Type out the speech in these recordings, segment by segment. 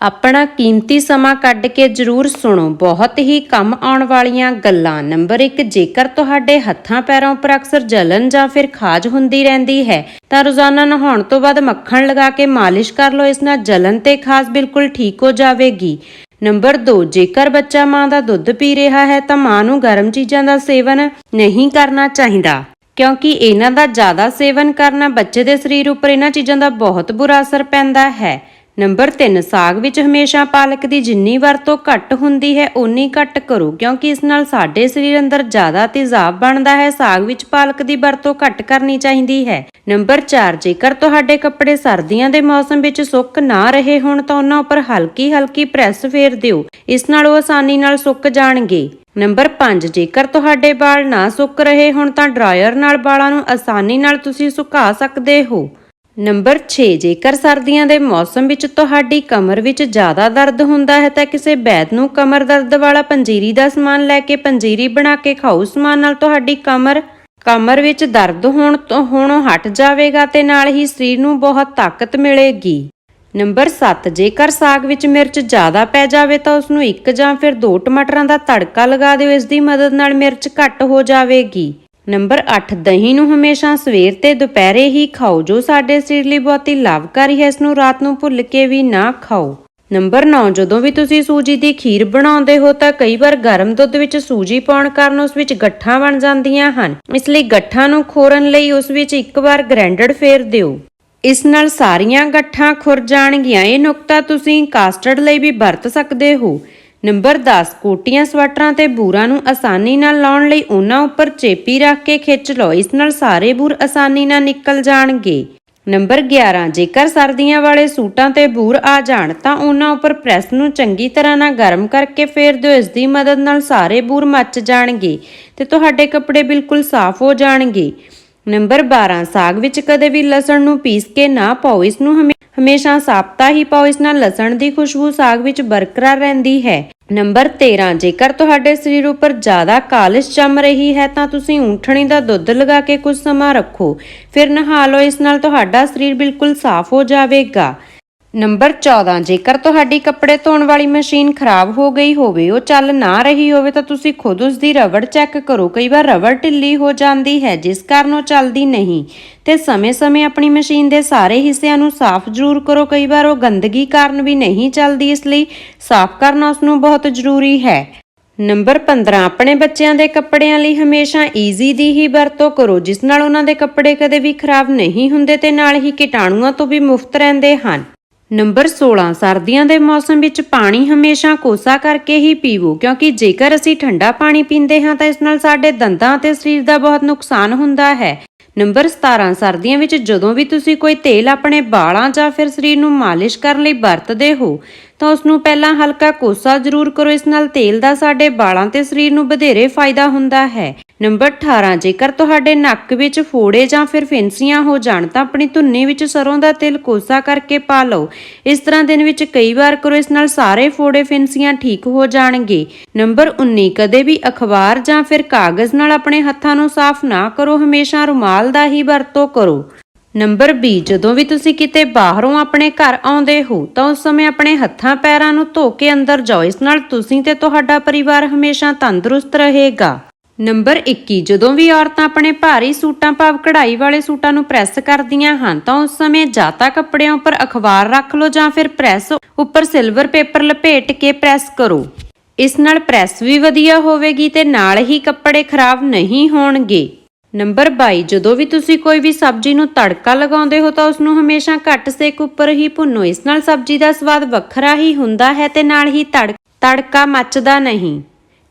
ਆਪਣਾ ਕੀਮਤੀ ਸਮਾਂ ਕੱਢ ਕੇ ਜਰੂਰ ਸੁਣੋ। ਬਹੁਤ ਹੀ ਕੰਮ ਆਉਣ ਵਾਲੀਆਂ ਗੱਲਾਂ। ਨੰਬਰ 1 ਜੇਕਰ ਤੁਹਾਡੇ ਹੱਥਾਂ ਪੈਰਾਂ ਉੱਪਰ ਅਕਸਰ ਜਲਨ ਜਾਂ ਫਿਰ ਖਾਜ ਹੁੰਦੀ ਰਹਿੰਦੀ ਹੈ, ਤਾਂ ਰੋਜ਼ਾਨਾ ਨਹਾਉਣ ਤੋਂ ਬਾਅਦ ਮੱਖਣ ਲਗਾ ਕੇ ਮਾਲਿਸ਼ ਕਰ ਲਓ। ਇਸ ਨਾਲ ਜਲਨ ਤੇ ਖਾਜ ਬਿਲਕੁਲ ਠੀਕ ਹੋ ਜਾਵੇਗੀ। ਨੰਬਰ 2 ਜੇਕਰ ਬੱਚਾ ਮਾਂ ਦਾ ਦੁੱਧ ਪੀ ਰਿਹਾ ਹੈ, ਤਾਂ ਮਾਂ ਨੂੰ ਗਰਮ ਚੀਜ਼ਾਂ ਦਾ ਸੇਵਨ ਨਹੀਂ ਕਰਨਾ ਚਾਹੀਦਾ। ਕਿਉਂਕਿ ਇਹਨਾਂ ਦਾ ਜ਼ਿਆਦਾ ਸੇਵਨ ਕਰਨਾ ਬੱਚੇ ਦੇ ਸਰੀਰ ਉੱਪਰ ਇਹਨਾਂ ਚੀਜ਼ਾਂ ਦਾ ਬਹੁਤ ਬੁਰਾ ਅਸਰ ਪੈਂਦਾ ਹੈ। ਨੰਬਰ 3 ਸਾਗ ਵਿੱਚ ਹਮੇਸ਼ਾ ਪਾਲਕ ਦੀ ਜਿੰਨੀ ਵਰਤੋਂ ਘੱਟ ਹੁੰਦੀ ਹੈ ਉਨੀ ਘੱਟ ਕਰੋ, ਕਿਉਂਕਿ ਇਸ ਨਾਲ ਸਾਡੇ ਸਰੀਰ ਅੰਦਰ ਜ਼ਿਆਦਾ ਤੇਜ਼ਾਬ ਬਣਦਾ ਹੈ, ਸਾਗ ਵਿੱਚ ਪਾਲਕ ਦੀ ਵਰਤੋਂ ਘੱਟ ਕਰਨੀ ਚਾਹੀਦੀ ਹੈ। ਨੰਬਰ 4 ਜੇਕਰ ਤੁਹਾਡੇ ਕੱਪੜੇ ਸਰਦੀਆਂ ਦੇ ਮੌਸਮ ਵਿੱਚ ਸੁੱਕ ਨਾ ਰਹੇ ਹੋਣ, ਤਾਂ ਉਹਨਾਂ ਉੱਪਰ ਹਲਕੀ ਹਲਕੀ ਪ੍ਰੈਸ ਫੇਰ ਦਿਓ, ਇਸ ਨਾਲ ਉਹ ਆਸਾਨੀ ਨਾਲ ਸੁੱਕ ਜਾਣਗੇ। ਨੰਬਰ 5 ਜੇਕਰ ਤੁਹਾਡੇ ਵਾਲ ਨਾ ਸੁੱਕ ਰਹੇ ਹੋਣ, ਤਾਂ ਡਰਾਇਰ ਨਾਲ ਵਾਲਾਂ ਨੂੰ ਆਸਾਨੀ ਨਾਲ ਤੁਸੀਂ ਸੁਕਾ ਸਕਦੇ ਹੋ। ਨੰਬਰ 6 ਜੇਕਰ ਸਰਦੀਆਂ ਦੇ ਮੌਸਮ ਵਿੱਚ ਤੁਹਾਡੀ ਕਮਰ ਵਿੱਚ ਜ਼ਿਆਦਾ ਦਰਦ ਹੁੰਦਾ ਹੈ ਤਾਂ ਕਿਸੇ ਵੈਦ ਨੂੰ ਕਮਰ ਦਰਦ ਵਾਲਾ ਪੰਜੀਰੀ ਦਾ ਸਮਾਨ ਲੈ ਕੇ ਪੰਜੀਰੀ ਬਣਾ ਕੇ ਖਾਓ। ਸਮਾਨ ਨਾਲ ਤੁਹਾਡੀ ਕਮਰ ਕਮਰ ਵਿੱਚ ਦਰਦ ਹੋਣ ਤੋਂ, ਹੋਣੋਂ ਹਟ ਜਾਵੇਗਾ ਤੇ ਨਾਲ ਹੀ ਸਰੀਰ ਨੂੰ ਬਹੁਤ ਤਾਕਤ ਮਿਲੇਗੀ। ਨੰਬਰ 7 ਜੇਕਰ ਸਾਗ ਵਿੱਚ ਮਿਰਚ ਜ਼ਿਆਦਾ ਪੈ ਜਾਵੇ ਤਾਂ ਉਸ ਨੂੰ ਇੱਕ ਜਾਂ ਫਿਰ ਦੋ ਟਮਾਟਰਾਂ ਦਾ ਤੜਕਾ ਲਗਾ ਦਿਓ। ਇਸ ਦੀ ਮਦਦ ਨਾਲ ਮਿਰਚ ਘੱਟ ਹੋ ਜਾਵੇਗੀ। ਨੰਬਰ 8 ਦਹੀਂ ਨੂੰ ਹਮੇਸ਼ਾ ਸਵੇਰ ਤੇ ਦੁਪਹਿਰੇ ਹੀ ਖਾਓ, ਜੋ ਸਾਡੇ ਸਰੀਰ ਲਈ ਬਹੁਤੀ ਲਾਭਕਾਰੀ ਹੈ, ਇਸ ਨੂੰ ਰਾਤ ਨੂੰ ਭੁੱਲ ਕੇ ਵੀ ਨਾ ਖਾਓ। ਨੰਬਰ 9 ਜਦੋਂ ਵੀ ਤੁਸੀਂ ਸੂਜੀ ਦੀ ਖੀਰ ਬਣਾਉਂਦੇ ਹੋ, ਤਾਂ ਕਈ ਵਾਰ ਗਰਮ ਦੁੱਧ ਵਿੱਚ ਸੂਜੀ ਪਾਉਣ ਕਾਰਨ ਉਸ ਵਿੱਚ ਗੱਠਾਂ ਬਣ ਜਾਂਦੀਆਂ ਹਨ। ਇਸ ਲਈ ਗੱਠਾਂ ਨੂੰ ਖੋਰਨ ਲਈ ਉਸ ਵਿੱਚ ਇੱਕ ਵਾਰ ਗ੍ਰਾਈਂਡਡ ਫੇਰ ਦਿਓ। ਇਸ ਨਾਲ ਸਾਰੀਆਂ ਗੱਠਾਂ ਖੁਰ ਜਾਣਗੀਆਂ। ਇਹ ਨੁਕਤਾ ਤੁਸੀਂ ਕਾਸਟਰਡ ਲਈ ਵੀ ਵਰਤ ਸਕਦੇ ਹੋ। ਨੰਬਰ 10 ਕੋਟੀਆਂ ਸਵੈਟਰਾਂ ਤੇ ਬੂਰਾਂ ਨੂੰ ਆਸਾਨੀ ਨਾਲ ਲਾਉਣ ਲਈ ਉਹਨਾਂ ਉੱਪਰ ਚੇਪੀ ਰੱਖ ਕੇ ਖਿੱਚ ਲਓ। ਇਸ ਨਾਲ ਸਾਰੇ ਬੂਰ ਆਸਾਨੀ ਨਾਲ ਨਿਕਲ ਜਾਣਗੇ। ਨੰਬਰ 11 ਜੇਕਰ ਸਰਦੀਆਂ ਵਾਲੇ ਸੂਟਾਂ ਤੇ ਬੂਰ ਆ ਜਾਣ, ਤਾਂ ਉਹਨਾਂ ਉੱਪਰ ਪ੍ਰੈਸ ਨੂੰ ਚੰਗੀ ਤਰ੍ਹਾਂ ਨਾਲ ਗਰਮ ਕਰਕੇ ਫੇਰ ਦਿਓ। ਇਸ ਦੀ ਮਦਦ ਨਾਲ ਸਾਰੇ ਬੂਰ ਮੱਚ ਜਾਣਗੇ ਤੇ ਤੁਹਾਡੇ ਕੱਪੜੇ ਬਿਲਕੁਲ ਸਾਫ਼ ਹੋ ਜਾਣਗੇ। ਨੰਬਰ 12 ਸਾਗ ਵਿੱਚ ਕਦੇ ਵੀ ਲਸਣ ਨੂੰ ਪੀਸ ਕੇ ਨਾ ਪਾਓ। ਇਸ ਨੂੰ ਹਮੇ- ਹਮੇਸ਼ਾ ਸਾਬਤਾ ਹੀ ਪਾਓ, ਇਸ ਨਾਲ ਲਸਣ ਦੀ ਖੁਸ਼ਬੂ ਸਾਗ ਵਿੱਚ ਬਰਕਰਾਰ ਰਹਿੰਦੀ ਹੈ। ਨੰਬਰ 13 ਜੇਕਰ ਤੁਹਾਡੇ ਸਰੀਰ ਉੱਪਰ ਜ਼ਿਆਦਾ ਕਾਲਿਸ਼ ਜੰਮ ਰਹੀ ਹੈ, ਤਾਂ ਤੁਸੀਂ ਊਂਠਣੀ ਦਾ ਦੁੱਧ ਲਗਾ ਕੇ ਕੁਝ ਸਮਾਂ ਰੱਖੋ। ਫਿਰ ਨਹਾ ਲਓ, ਇਸ ਨਾਲ ਤੁਹਾਡਾ ਸਰੀਰ ਬਿਲਕੁਲ ਸਾਫ਼ ਹੋ ਜਾਵੇਗਾ। ਨੰਬਰ 14 ਜੇਕਰ ਤੁਹਾਡੀ ਕੱਪੜੇ ਧੋਣ ਵਾਲੀ ਮਸ਼ੀਨ ਖਰਾਬ ਹੋ ਗਈ ਹੋਵੇ, ਉਹ ਚੱਲ ਨਾ ਰਹੀ ਹੋਵੇ, ਤਾਂ ਤੁਸੀਂ ਖੁਦ ਉਸ ਦੀ ਰਬੜ ਚੈੱਕ ਕਰੋ। ਕਈ ਵਾਰ ਰਬੜ ਢਿੱਲੀ ਹੋ ਜਾਂਦੀ ਹੈ, ਜਿਸ ਕਾਰਨ ਉਹ ਚੱਲਦੀ ਨਹੀਂ। ਤੇ ਸਮੇਂ-ਸਮੇਂ ਆਪਣੀ ਮਸ਼ੀਨ ਦੇ ਸਾਰੇ ਹਿੱਸਿਆਂ ਨੂੰ ਸਾਫ਼ ਜ਼ਰੂਰ ਕਰੋ। ਕਈ ਵਾਰ ਉਹ ਗੰਦਗੀ ਕਾਰਨ ਵੀ ਨਹੀਂ ਚੱਲਦੀ, ਇਸ ਲਈ ਸਾਫ਼ ਕਰਨਾ ਉਸ ਨੂੰ ਬਹੁਤ ਜ਼ਰੂਰੀ ਹੈ। ਨੰਬਰ 15 ਆਪਣੇ ਬੱਚਿਆਂ ਦੇ ਕੱਪੜਿਆਂ ਲਈ ਹਮੇਸ਼ਾ ਈਜ਼ੀ ਦੀ ਹੀ ਵਰਤੋਂ ਕਰੋ, ਜਿਸ ਨਾਲ ਉਹਨਾਂ ਦੇ ਕੱਪੜੇ ਕਦੇ ਵੀ ਖਰਾਬ ਨਹੀਂ ਹੁੰਦੇ ਤੇ ਨਾਲ ਹੀ ਕੀਟਾਣੂਆਂ ਤੋਂ ਵੀ ਮੁਫਤ ਰਹਿੰਦੇ ਹਨ। ਨੰਬਰ 16 ਸਰਦੀਆਂ ਦੇ ਮੌਸਮ ਵਿੱਚ ਪਾਣੀ ਹਮੇਸ਼ਾ ਕੋਸਾ ਕਰਕੇ ਹੀ ਪੀਵੋ, ਕਿਉਂਕਿ ਜੇਕਰ ਅਸੀਂ ਠੰਡਾ ਪਾਣੀ ਪੀਂਦੇ ਹਾਂ ਤਾਂ ਇਸ ਨਾਲ ਸਾਡੇ ਦੰਦਾਂ ਅਤੇ ਸਰੀਰ ਦਾ ਬਹੁਤ ਨੁਕਸਾਨ ਹੁੰਦਾ ਹੈ। ਨੰਬਰ 17 ਸਰਦੀਆਂ ਵਿੱਚ ਜਦੋਂ ਵੀ ਤੁਸੀਂ ਕੋਈ ਤੇਲ ਆਪਣੇ ਵਾਲਾਂ ਜਾਂ ਫਿਰ ਸਰੀਰ ਨੂੰ ਮਾਲਿਸ਼ ਕਰਨ ਲਈ ਵਰਤਦੇ ਹੋ ਤਾਂ ਉਸ ਨੂੰ ਪਹਿਲਾਂ ਹਲਕਾ ਕੋਸਾ ਜ਼ਰੂਰ ਕਰੋ। ਇਸ ਨਾਲ ਤੇਲ ਦਾ ਸਾਡੇ ਵਾਲਾਂ ਤੇ ਸਰੀਰ ਨੂੰ ਵਧੇਰੇ ਫਾਇਦਾ ਹੁੰਦਾ ਹੈ। ਨੰਬਰ 18 ਜੇਕਰ ਤੁਹਾਡੇ ਨੱਕ ਵਿੱਚ ਫੋੜੇ ਜਾਂ ਫਿਰ ਫਿੰਸੀਆਂ ਹੋ ਜਾਣ, ਤਾਂ ਆਪਣੀ ਧੁੰਨੀ ਵਿੱਚ ਸਰੋਂ ਦਾ ਤੇਲ ਕੋਸਾ ਕਰਕੇ ਪਾ ਲਓ। ਇਸ ਤਰ੍ਹਾਂ ਦਿਨ ਵਿੱਚ ਕਈ ਵਾਰ ਕਰੋ, ਇਸ ਨਾਲ ਸਾਰੇ ਫੋੜੇ ਫਿੰਸੀਆਂ ਠੀਕ ਹੋ ਜਾਣਗੇ। ਨੰਬਰ 19 ਕਦੇ ਵੀ ਅਖਬਾਰ ਜਾਂ ਫਿਰ ਕਾਗਜ਼ ਨਾਲ ਆਪਣੇ ਹੱਥਾਂ ਨੂੰ ਸਾਫ਼ ਨਾ ਕਰੋ, ਹਮੇਸ਼ਾ ਰੁਮਾਲ ਦਾ ਹੀ ਵਰਤੋਂ ਕਰੋ। ਨੰਬਰ 20 ਜਦੋਂ ਵੀ ਤੁਸੀਂ ਕਿਤੇ ਬਾਹਰੋਂ ਆਪਣੇ ਘਰ ਆਉਂਦੇ ਹੋ, ਤਾਂ ਉਸ ਸਮੇਂ ਆਪਣੇ ਹੱਥਾਂ ਪੈਰਾਂ ਨੂੰ ਧੋ ਕੇ ਅੰਦਰ ਜਾਓ। ਇਸ ਨਾਲ ਤੁਸੀਂ ਤੇ ਤੁਹਾਡਾ ਪਰਿਵਾਰ ਹਮੇਸ਼ਾ ਤੰਦਰੁਸਤ ਰਹੇਗਾ। ਨੰਬਰ 21 ਜਦੋਂ ਵੀ ਔਰਤਾਂ ਆਪਣੇ ਭਾਰੀ ਸੂਟਾਂ ਭਾਵ ਕਢਾਈ ਵਾਲੇ ਸੂਟਾਂ ਨੂੰ ਪ੍ਰੈਸ ਕਰਦੀਆਂ ਹਨ, ਤਾਂ ਉਸ ਸਮੇਂ ਜਾਂ ਤਾਂ ਕੱਪੜਿਆਂ ਉੱਪਰ ਅਖਬਾਰ ਰੱਖ ਲਓ ਜਾਂ ਫਿਰ ਪ੍ਰੈਸ ਉੱਪਰ ਸਿਲਵਰ ਪੇਪਰ ਲਪੇਟ ਕੇ ਪ੍ਰੈਸ ਕਰੋ। ਇਸ ਨਾਲ ਪ੍ਰੈਸ ਵੀ ਵਧੀਆ ਹੋਵੇਗੀ ਤੇ ਨਾਲ ਹੀ ਕੱਪੜੇ ਖਰਾਬ ਨਹੀਂ ਹੋਣਗੇ। ਨੰਬਰ 22 ਜਦੋਂ ਵੀ ਤੁਸੀਂ ਕੋਈ ਵੀ ਸਬਜ਼ੀ ਨੂੰ ਤੜਕਾ ਲਗਾਉਂਦੇ ਹੋ ਤਾਂ ਉਸ ਨੂੰ ਹਮੇਸ਼ਾ ਘੱਟ ਸੇਕ ਉੱਪਰ ਹੀ ਭੁੰਨੋ। ਇਸ ਨਾਲ ਸਬਜ਼ੀ ਦਾ ਸਵਾਦ ਵੱਖਰਾ ਹੀ ਹੁੰਦਾ ਹੈ ਤੇ ਨਾਲ ਹੀ ਤੜ, ਤੜਕਾ ਮੱਚਦਾ ਨਹੀਂ।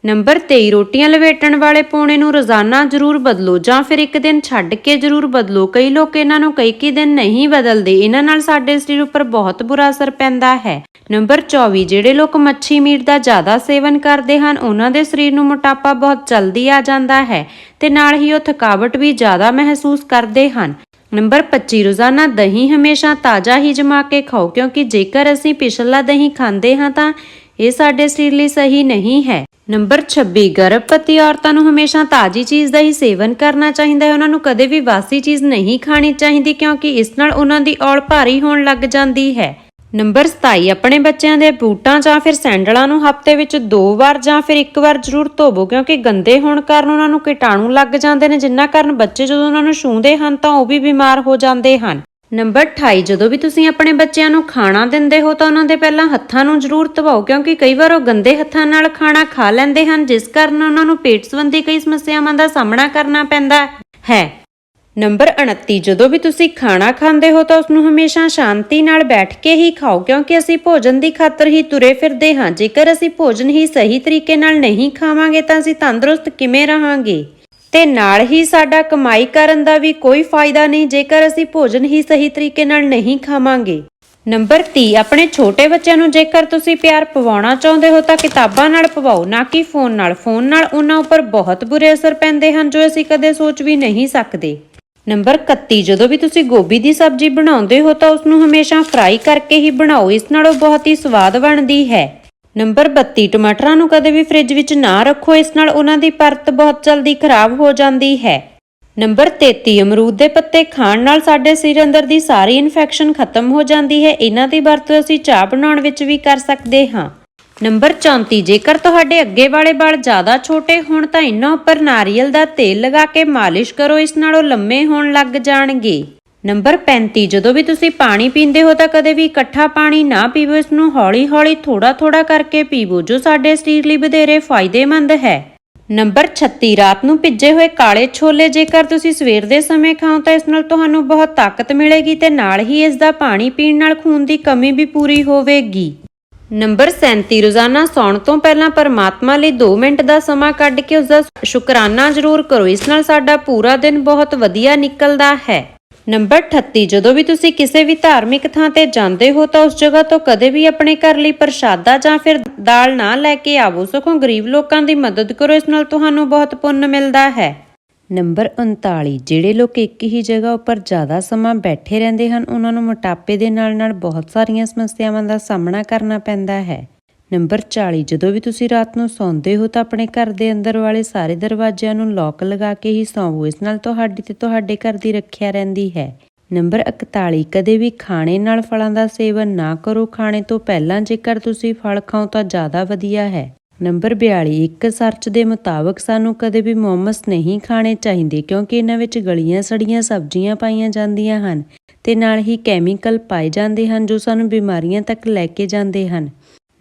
ਨੰਬਰ 23 ਰੋਟੀਆਂ ਲਵੇਟਣ ਵਾਲੇ ਪੌਣੇ ਨੂੰ ਰੋਜ਼ਾਨਾ ਜ਼ਰੂਰ ਬਦਲੋ ਜਾਂ ਫਿਰ ਇੱਕ ਦਿਨ ਛੱਡ ਕੇ ਜ਼ਰੂਰ ਬਦਲੋ। ਕਈ ਲੋਕ ਇਹਨਾਂ ਨੂੰ ਕਈ ਕੀ ਦਿਨ ਨਹੀਂ ਬਦਲਦੇ। ਇਹਨਾਂ ਨਾਲ ਸਾਡੇ ਸਰੀਰ ਉੱਪਰ ਬਹੁਤ ਬੁਰਾ ਅਸਰ ਪੈਂਦਾ ਹੈ। ਨੰਬਰ 24 ਜਿਹੜੇ ਲੋਕ ਮੱਛੀ ਮੀਟ ਦਾ ਜ਼ਿਆਦਾ ਸੇਵਨ ਕਰਦੇ ਹਨ, ਉਹਨਾਂ ਦੇ ਸਰੀਰ ਨੂੰ ਮੋਟਾਪਾ ਬਹੁਤ ਜਲਦੀ ਆ ਜਾਂਦਾ ਹੈ ਤੇ ਨਾਲ ਹੀ ਉਹ ਥਕਾਵਟ ਵੀ ਜ਼ਿਆਦਾ ਮਹਿਸੂਸ ਕਰਦੇ ਹਨ। ਨੰਬਰ 25 ਰੋਜ਼ਾਨਾ ਦਹੀਂ ਹਮੇਸ਼ਾ ਤਾਜ਼ਾ ਹੀ ਜਮਾ ਕੇ ਖਾਓ, ਕਿਉਂਕਿ ਜੇਕਰ ਅਸੀਂ ਪਿਛਲਾ ਦਹੀਂ ਖਾਂਦੇ ਹਾਂ ਤਾਂ ਇਹ ਸਾਡੇ ਸਰੀਰ ਲਈ ਸਹੀ ਨਹੀਂ ਹੈ। ਨੰਬਰ 26 ਗਰਭਵਤੀ ਔਰਤਾਂ ਨੂੰ ਹਮੇਸ਼ਾ ਤਾਜ਼ੀ ਚੀਜ਼ ਦਾ ਹੀ ਸੇਵਨ ਕਰਨਾ ਚਾਹੀਦਾ ਹੈ। ਉਹਨਾਂ ਨੂੰ ਕਦੇ ਵੀ ਬਾਸੀ ਚੀਜ਼ ਨਹੀਂ ਖਾਣੀ ਚਾਹੀਦੀ ਕਿਉਂਕਿ ਇਸ ਨਾਲ ਉਹਨਾਂ ਦੀ ਔਲ ਭਾਰੀ ਹੋਣ ਲੱਗ ਜਾਂਦੀ ਹੈ। ਨੰਬਰ 27 ਆਪਣੇ ਬੱਚਿਆਂ ਦੇ ਬੂਟਾਂ ਜਾਂ ਫਿਰ ਸੈਂਡਲਾਂ ਨੂੰ ਹਫ਼ਤੇ ਵਿੱਚ ਦੋ ਵਾਰ ਜਾਂ ਫਿਰ ਇੱਕ ਵਾਰ ਜ਼ਰੂਰ ਧੋਵੋ ਕਿਉਂਕਿ ਗੰਦੇ ਹੋਣ ਕਾਰਨ ਉਹਨਾਂ ਨੂੰ ਕੀਟਾਣੂ ਲੱਗ ਜਾਂਦੇ ਨੇ। ਜਿੰਨਾ ਕਾਰਨ ਬੱਚੇ ਜਦੋਂ ਉਹਨਾਂ ਨੂੰ ਛੂੰਹਦੇ ਹਨ ਤਾਂ ਉਹ ਵੀ ਬਿਮਾਰ ਹੋ ਜਾਂਦੇ ਹਨ। ਨੰਬਰ 28 ਜਦੋਂ ਵੀ ਤੁਸੀਂ ਆਪਣੇ ਬੱਚਿਆਂ ਨੂੰ ਖਾਣਾ ਦਿੰਦੇ ਹੋ ਤਾਂ ਉਹਨਾਂ ਦੇ ਪਹਿਲਾਂ ਹੱਥਾਂ ਨੂੰ ਜ਼ਰੂਰ ਧਵਾਓ, ਕਿਉਂਕਿ ਕਈ ਵਾਰ ਉਹ ਗੰਦੇ ਹੱਥਾਂ ਨਾਲ ਖਾਣਾ ਖਾ ਲੈਂਦੇ ਹਨ, ਜਿਸ ਕਾਰਨ ਉਹਨਾਂ ਨੂੰ ਪੇਟ ਸੰਬੰਧੀ ਕਈ ਸਮੱਸਿਆਵਾਂ ਦਾ ਸਾਹਮਣਾ ਕਰਨਾ ਪੈਂਦਾ ਹੈ। ਨੰਬਰ 29 ਜਦੋਂ ਵੀ ਤੁਸੀਂ ਖਾਣਾ ਖਾਂਦੇ ਹੋ ਤਾਂ ਉਸ ਨੂੰ ਹਮੇਸ਼ਾ ਸ਼ਾਂਤੀ ਨਾਲ ਬੈਠ ਕੇ ਹੀ ਖਾਓ, ਕਿਉਂਕਿ ਅਸੀਂ ਭੋਜਨ ਦੀ ਖਾਤਰ ਹੀ ਤੁਰੇ ਫਿਰਦੇ ਹਾਂ। ਜੇਕਰ ਅਸੀਂ ਭੋਜਨ ਹੀ ਸਹੀ ਤਰੀਕੇ ਨਾਲ ਨਹੀਂ ਖਾਵਾਂਗੇ ਤਾਂ ਅਸੀਂ ਤੰਦਰੁਸਤ ਕਿਵੇਂ ਰਹਾਂਗੇ? ਤੇ ਨਾਲ ਹੀ ਸਾਡਾ ਕਮਾਈ ਕਰਨ ਦਾ ਵੀ ਕੋਈ ਫਾਇਦਾ ਨਹੀਂ, ਜੇਕਰ ਅਸੀਂ ਭੋਜਨ ਹੀ ਸਹੀ ਤਰੀਕੇ ਨਾਲ ਨਹੀਂ ਖਾਵਾਂਗੇ। ਨੰਬਰ 30 ਆਪਣੇ ਛੋਟੇ ਬੱਚਿਆਂ ਨੂੰ ਜੇਕਰ ਤੁਸੀਂ ਪਿਆਰ ਪਵਾਉਣਾ ਚਾਹੁੰਦੇ ਹੋ ਤਾਂ ਕਿਤਾਬਾਂ ਨਾਲ ਪਵਾਓ, ਨਾ ਕਿ ਫੋਨ ਨਾਲ। ਫੋਨ ਨਾਲ ਉਹਨਾਂ ਉੱਪਰ ਬਹੁਤ ਬੁਰੇ ਅਸਰ ਪੈਂਦੇ ਹਨ, ਜੋ ਅਸੀਂ ਕਦੇ ਸੋਚ ਵੀ ਨਹੀਂ ਸਕਦੇ। ਨੰਬਰ 31 ਜਦੋਂ ਵੀ ਤੁਸੀਂ ਗੋਭੀ ਦੀ ਸਬਜ਼ੀ ਬਣਾਉਂਦੇ ਹੋ ਤਾਂ ਉਸ ਨੂੰ ਹਮੇਸ਼ਾ ਫਰਾਈ ਕਰਕੇ ਹੀ ਬਣਾਓ। ਇਸ ਨਾਲ ਉਹ ਬਹੁਤ ਹੀ ਸਵਾਦ ਬਣਦੀ ਹੈ। ਨੰਬਰ 32 ਟਮਾਟਰਾਂ ਨੂੰ ਕਦੇ ਵੀ ਫ੍ਰਿਜ ਵਿੱਚ ਨਾ ਰੱਖੋ, ਇਸ ਨਾਲ ਉਹਨਾਂ ਦੀ ਪਰਤ ਬਹੁਤ ਜਲਦੀ ਖਰਾਬ ਹੋ ਜਾਂਦੀ ਹੈ। ਨੰਬਰ 33 ਅਮਰੂਦ ਦੇ ਪੱਤੇ ਖਾਣ ਨਾਲ ਸਾਡੇ ਸਰੀਰ ਅੰਦਰ ਦੀ ਸਾਰੀ ਇਨਫੈਕਸ਼ਨ ਖਤਮ ਹੋ ਜਾਂਦੀ ਹੈ। ਇਹਨਾਂ ਦੀ ਵਰਤੋਂ ਅਸੀਂ ਚਾਹ ਬਣਾਉਣ ਵਿੱਚ ਵੀ ਕਰ ਸਕਦੇ ਹਾਂ। ਨੰਬਰ 34 ਜੇਕਰ ਤੁਹਾਡੇ ਅੱਗੇ ਵਾਲੇ ਵਾਲ ਜ਼ਿਆਦਾ ਛੋਟੇ ਹੋਣ ਤਾਂ ਇਹਨਾਂ ਉੱਪਰ ਨਾਰੀਅਲ ਦਾ ਤੇਲ ਲਗਾ ਕੇ ਮਾਲਿਸ਼ ਕਰੋ, ਇਸ ਨਾਲ ਉਹ ਲੰਮੇ ਹੋਣ ਲੱਗ ਜਾਣਗੇ। ਨੰਬਰ 35 ਜਦੋਂ ਵੀ ਤੁਸੀਂ ਪਾਣੀ ਪੀਂਦੇ ਹੋ ਤਾਂ ਕਦੇ ਵੀ ਇਕੱਠਾ ਪਾਣੀ ਨਾ ਪੀਵੋ, ਇਸ ਨੂੰ ਹੌਲੀ-ਹੌਲੀ ਥੋੜਾ-ਥੋੜਾ ਕਰਕੇ ਪੀਵੋ, ਜੋ ਸਾਡੇ ਸਰੀਰ ਲਈ ਵਧੇਰੇ ਫਾਇਦੇਮੰਦ ਹੈ। ਨੰਬਰ 36 ਰਾਤ ਨੂੰ ਭਿੱਜੇ ਹੋਏ ਕਾਲੇ ਛੋਲੇ, ਜੇਕਰ ਤੁਸੀਂ ਸਵੇਰ ਦੇ ਸਮੇਂ ਖਾਓ ਤਾਂ ਇਸ ਨਾਲ ਤੁਹਾਨੂੰ ਬਹੁਤ ਤਾਕਤ ਮਿਲੇਗੀ ਤੇ ਨਾਲ ਹੀ ਇਸ ਦਾ ਪਾਣੀ ਪੀਣ ਨਾਲ ਖੂਨ ਦੀ ਕਮੀ ਵੀ ਪੂਰੀ ਹੋਵੇਗੀ। ਨੰਬਰ 37 ਰੋਜ਼ਾਨਾ ਸੌਣ ਤੋਂ ਪਹਿਲਾਂ ਪਰਮਾਤਮਾ ਲਈ 2 ਮਿੰਟ ਦਾ ਸਮਾਂ ਕੱਢ ਕੇ ਉਸ ਦਾ ਸ਼ੁਕਰਾਨਾ ਜ਼ਰੂਰ ਕਰੋ, ਇਸ ਨਾਲ ਸਾਡਾ ਪੂਰਾ ਦਿਨ ਬਹੁਤ ਵਧੀਆ ਨਿਕਲਦਾ ਹੈ। ਨੰਬਰ 38 ਜਦੋਂ ਵੀ ਤੁਸੀਂ ਕਿਸੇ ਵੀ ਧਾਰਮਿਕ ਥਾਂ ਤੇ ਜਾਂਦੇ ਹੋ ਤਾਂ ਉਸ ਜਗ੍ਹਾ ਤੋਂ ਕਦੇ ਵੀ ਆਪਣੇ ਘਰ ਲਈ ਪ੍ਰਸ਼ਾਦਾ ਜਾਂ ਫਿਰ ਦਾਲ ਨਾ ਲੈ ਕੇ ਆਵੋ, ਸਗੋਂ ਗਰੀਬ ਲੋਕਾਂ ਦੀ ਮਦਦ ਕਰੋ, ਇਸ ਨਾਲ ਤੁਹਾਨੂੰ ਬਹੁਤ ਪੁੰਨ ਮਿਲਦਾ ਹੈ। ਨੰਬਰ 39 ਜਿਹੜੇ ਲੋਕ ਇੱਕ ਹੀ ਜਗ੍ਹਾ ਉੱਪਰ ਜ਼ਿਆਦਾ ਸਮਾਂ ਬੈਠੇ ਰਹਿੰਦੇ ਹਨ, ਉਹਨਾਂ ਨੂੰ ਮੋਟਾਪੇ ਦੇ ਨਾਲ ਨਾਲ ਬਹੁਤ ਸਾਰੀਆਂ ਸਮੱਸਿਆਵਾਂ ਦਾ ਸਾਹਮਣਾ ਕਰਨਾ ਪੈਂਦਾ ਹੈ। ਨੰਬਰ 40 ਜਦੋਂ ਵੀ ਤੁਸੀਂ ਰਾਤ ਨੂੰ ਸੌਂਦੇ ਹੋ ਤਾਂ ਆਪਣੇ ਘਰ ਦੇ ਅੰਦਰ ਵਾਲੇ ਸਾਰੇ ਦਰਵਾਜ਼ਿਆਂ ਨੂੰ ਲੌਕ ਲਗਾ ਕੇ ਹੀ ਸੌਵੋ। ਇਸ ਨਾਲ ਤੁਹਾਡੀ ਤੇ ਤੁਹਾਡੇ ਘਰ ਦੀ ਰੱਖਿਆ ਰਹਿੰਦੀ ਹੈ। ਨੰਬਰ 41 ਕਦੇ ਵੀ ਖਾਣੇ ਨਾਲ ਫਲਾਂ ਦਾ ਸੇਵਨ ਨਾ ਕਰੋ। ਖਾਣੇ ਤੋਂ ਪਹਿਲਾਂ ਜੇਕਰ ਤੁਸੀਂ ਫਲ ਖਾਓ ਤਾਂ ਜ਼ਿਆਦਾ ਵਧੀਆ ਹੈ। ਨੰਬਰ 42 ਇੱਕ ਸਰਚ ਦੇ ਮੁਤਾਬਕ ਸਾਨੂੰ ਕਦੇ ਵੀ ਮੋਮਸ ਨਹੀਂ ਖਾਣੇ ਚਾਹੀਦੇ ਕਿਉਂਕਿ ਇਹਨਾਂ ਵਿੱਚ ਗਲੀਆਂ ਸੜੀਆਂ ਸਬਜ਼ੀਆਂ ਪਾਈਆਂ ਜਾਂਦੀਆਂ ਹਨ ਤੇ ਨਾਲ ਹੀ ਕੈਮੀਕਲ ਪਾਏ ਜਾਂਦੇ ਹਨ ਜੋ ਸਾਨੂੰ ਬਿਮਾਰੀਆਂ ਤੱਕ ਲੈ ਕੇ ਜਾਂਦੇ ਹਨ।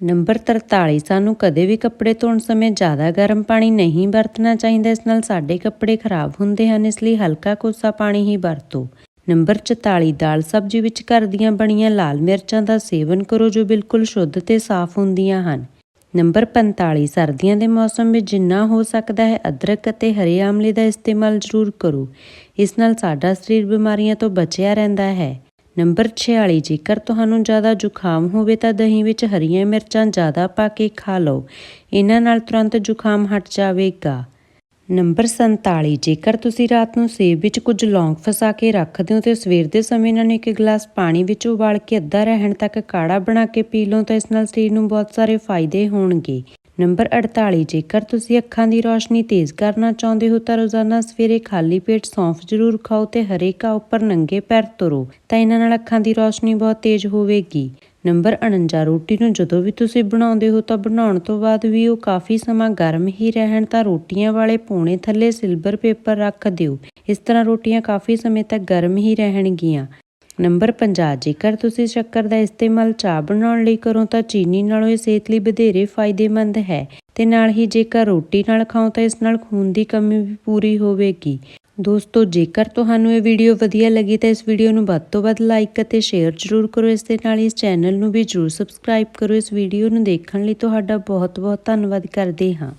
ਨੰਬਰ 43 ਸਾਨੂੰ ਕਦੇ ਵੀ ਕੱਪੜੇ ਧੋਣ ਸਮੇਂ ਜ਼ਿਆਦਾ ਗਰਮ ਪਾਣੀ ਨਹੀਂ ਵਰਤਣਾ ਚਾਹੀਦਾ, ਇਸ ਨਾਲ ਸਾਡੇ ਕੱਪੜੇ ਖਰਾਬ ਹੁੰਦੇ ਹਨ, ਇਸ ਲਈ ਹਲਕਾ ਕੋਸਾ ਪਾਣੀ ਹੀ ਵਰਤੋ। ਨੰਬਰ 44 ਦਾਲ ਸਬਜ਼ੀ ਵਿੱਚ ਘਰ ਦੀਆਂ ਬਣੀਆਂ ਲਾਲ ਮਿਰਚਾਂ ਦਾ ਸੇਵਨ ਕਰੋ, ਜੋ ਬਿਲਕੁਲ ਸ਼ੁੱਧ ਤੇ ਸਾਫ਼ ਹੁੰਦੀਆਂ ਹਨ। ਨੰਬਰ 45 ਸਰਦੀਆਂ ਦੇ ਮੌਸਮ ਵਿੱਚ ਜਿੰਨਾ ਹੋ ਸਕਦਾ ਹੈ, ਅਦਰਕ ਅਤੇ ਹਰੇ ਆਮਲੇ ਦਾ ਇਸਤੇਮਾਲ ਜ਼ਰੂਰ ਕਰੋ। ਇਸ ਨਾਲ ਸਾਡਾ ਸਰੀਰ ਬਿਮਾਰੀਆਂ ਤੋਂ ਬਚਿਆ ਰਹਿੰਦਾ ਹੈ। ਨੰਬਰ 46 ਜੇਕਰ ਤੁਹਾਨੂੰ ਜ਼ਿਆਦਾ ਜ਼ੁਕਾਮ ਹੋਵੇ ਤਾਂ ਦਹੀਂ ਵਿੱਚ ਹਰੀਆਂ ਮਿਰਚਾਂ ਜ਼ਿਆਦਾ ਪਾ ਕੇ ਖਾ ਲਓ। ਇਹਨਾਂ ਨਾਲ ਤੁਰੰਤ ਜ਼ੁਕਾਮ ਹਟ ਜਾਵੇਗਾ। ਨੰਬਰ 47 ਜੇਕਰ ਤੁਸੀਂ ਰਾਤ ਨੂੰ ਸੇਬ ਵਿੱਚ ਕੁਝ ਲੌਂਗ ਫਸਾ ਕੇ ਰੱਖਦੇ ਹੋ ਤੇ ਸਵੇਰ ਦੇ ਸਮੇਂ ਇਹਨਾਂ ਨੂੰ ਇੱਕ ਗਲਾਸ ਪਾਣੀ ਵਿੱਚ ਉਬਾਲ ਕੇ ਅੱਧਾ ਰਹਿਣ ਤੱਕ ਕਾੜਾ ਬਣਾ ਕੇ ਪੀ ਲਓ ਤਾਂ ਇਸ ਨਾਲ ਸਰੀਰ ਨੂੰ ਬਹੁਤ ਸਾਰੇ ਫਾਇਦੇ ਹੋਣਗੇ। ਨੰਬਰ 48 ਜੇਕਰ ਤੁਸੀਂ ਅੱਖਾਂ ਦੀ ਰੌਸ਼ਨੀ ਤੇਜ਼ ਕਰਨਾ ਚਾਹੁੰਦੇ ਹੋ ਤਾਂ ਰੋਜ਼ਾਨਾ ਸਵੇਰੇ ਖਾਲੀ ਪੇਟ ਸੌਂਫ ਜ਼ਰੂਰ ਖਾਓ ਤੇ ਹਰੇ ਘਾਹ ਉੱਪਰ ਨੰਗੇ ਪੈਰ ਤੁਰੋ, ਤਾਂ ਇਹਨਾਂ ਨਾਲ ਅੱਖਾਂ ਦੀ ਰੌਸ਼ਨੀ ਬਹੁਤ ਤੇਜ਼ ਹੋਵੇਗੀ। ਨੰਬਰ 49 ਰੋਟੀ ਨੂੰ ਜਦੋਂ ਵੀ ਤੁਸੀਂ ਬਣਾਉਂਦੇ ਹੋ ਤਾਂ ਬਣਾਉਣ ਤੋਂ ਬਾਅਦ ਵੀ ਉਹ ਕਾਫੀ ਸਮਾਂ ਗਰਮ ਹੀ ਰਹਿਣ ਤਾਂ ਰੋਟੀਆਂ ਵਾਲੇ ਪੌਣੇ ਥੱਲੇ ਸਿਲਵਰ ਪੇਪਰ ਰੱਖ ਦਿਓ। ਇਸ ਤਰ੍ਹਾਂ ਰੋਟੀਆਂ ਕਾਫੀ ਸਮੇਂ ਤੱਕ ਗਰਮ ਹੀ ਰਹਿਣਗੀਆਂ। ਨੰਬਰ 50 ਜੇਕਰ ਤੁਸੀਂ ਸ਼ੱਕਰ ਦਾ ਇਸਤੇਮਾਲ ਚਾਹ ਬਣਾਉਣ ਲਈ ਕਰੋ ਤਾਂ ਚੀਨੀ ਨਾਲੋਂ ਇਹ ਸਿਹਤ ਲਈ ਵਧੇਰੇ ਫਾਇਦੇਮੰਦ ਹੈ। ਤੇ ਨਾਲ ਹੀ ਜੇਕਰ ਰੋਟੀ ਨਾਲ ਖਾਓ ਤਾਂ ਇਸ ਨਾਲ ਖੂਨ ਦੀ ਕਮੀ ਵੀ ਪੂਰੀ ਹੋਵੇਗੀ। ਦੋਸਤੋ, ਜੇਕਰ ਤੁਹਾਨੂੰ ਇਹ ਵੀਡੀਓ ਵਧੀਆ ਲੱਗੀ ਤਾਂ ਇਸ ਵੀਡੀਓ ਨੂੰ ਵੱਧ ਤੋਂ ਵੱਧ ਲਾਈਕ ਅਤੇ ਸ਼ੇਅਰ ਜ਼ਰੂਰ ਕਰੋ। ਇਸ ਦੇ ਨਾਲ ਇਸ ਚੈਨਲ ਨੂੰ ਵੀ ਜ਼ਰੂਰ ਸਬਸਕ੍ਰਾਈਬ ਕਰੋ। ਇਸ ਵੀਡੀਓ ਨੂੰ ਦੇਖਣ ਲਈ ਤੁਹਾਡਾ ਬਹੁਤ ਬਹੁਤ ਧੰਨਵਾਦ ਕਰਦੇ ਹਾਂ।